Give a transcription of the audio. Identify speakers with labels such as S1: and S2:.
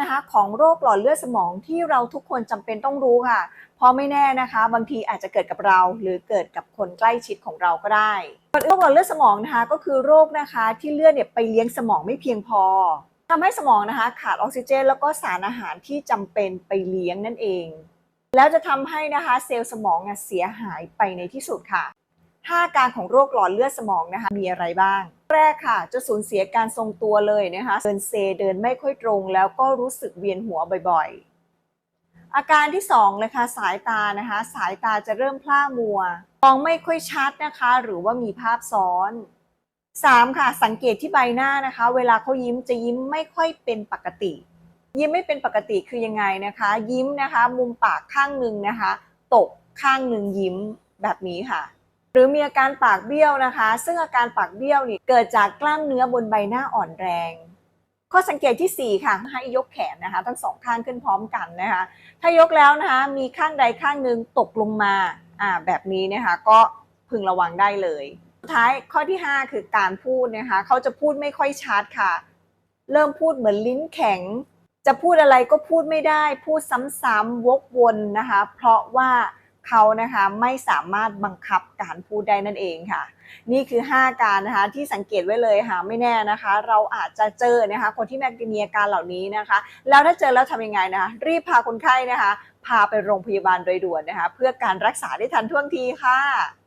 S1: นะคะของโรคหลอดเลือดสมองที่เราทุกคนจำเป็นต้องรู้ค่ะ เพราะไม่แน่นะคะ บางทีอาจจะเกิดกับเรา หรือเกิดกับคนใกล้ชิดของเราก็ได้โรคหลอดเลือดสมองนะคะก็คือโรคนะคะที่เลือดเนี่ยไปเลี้ยงสมองไม่เพียงพอทำให้สมองนะคะขาดออกซิเจน แล้วก็สารอาหารที่จำเป็นไปเลี้ยงนั่นเอง แล้วจะทำให้นะคะเซลล์สมองเนี่ยเสียหายไปในที่สุดค่ะ5อาการของโรคหลอดเลือดสมองนะคะมีอะไรบ้าง แรกค่ะ จะสูญเสียการทรงตัวเลยนะคะเดินเซเดินไม่ค่อยตรง แล้วก็รู้สึกเวียนหัวบ่อยๆ อาการที่2เลยค่ะสายตานะคะ สายตาจะเริ่มพร่ามัวมองไม่ค่อยชัดนะคะ หรือว่ามีภาพซ้อน 3. ค่ะ สังเกตที่ใบหน้านะคะ เวลาเขายิ้มจะยิ้มไม่ค่อยเป็นปกติ ยิ้มไม่เป็นปกติคือยังไงนะคะ ยิ้มนะคะ มุมปากข้างหนึ่งนะคะ ตกข้างหนึ่งยิ้มแบบนี้ค่ะ หรือมีอาการปากเบี้ยวนะคะ ซึ่งอาการปากเบี้ยวนี่เกิดจากกล้ามเนื้อบนใบหน้าอ่อนแรง ข้อสังเกตที่ 4 ค่ะ ให้ยกแขนนะคะ ทั้งสองข้างขึ้นพร้อมกันนะคะ ถ้ายกแล้วนะคะมีข้างใดข้างหนึ่งตกลงมาอ่าแบบนี้นะคะก็พึงระวังได้เลย สุดท้ายข้อที่ 5 คือการพูดนะคะ เขาจะพูดไม่ค่อยชัดค่ะ เริ่มพูดเหมือนลิ้นแข็ง จะพูดอะไรก็พูดไม่ได้ พูดซ้ำๆวกวนนะคะ เพราะว่า เขานะคะไม่สามารถบังคับการพูดได้นั่นเองค่ะ นี่คือ 5 การนะคะที่สังเกตไว้เลยค่ะไม่แน่นะคะ เราอาจจะเจอนะคะ คนที่มีอาการเหล่านี้นะคะ แล้วถ้าเจอแล้วทำยังไงนะคะ รีบพาคนไข้นะคะ พาไปโรงพยาบาลโดยด่วนนะคะ เพื่อการรักษาได้ทันท่วงทีค่ะ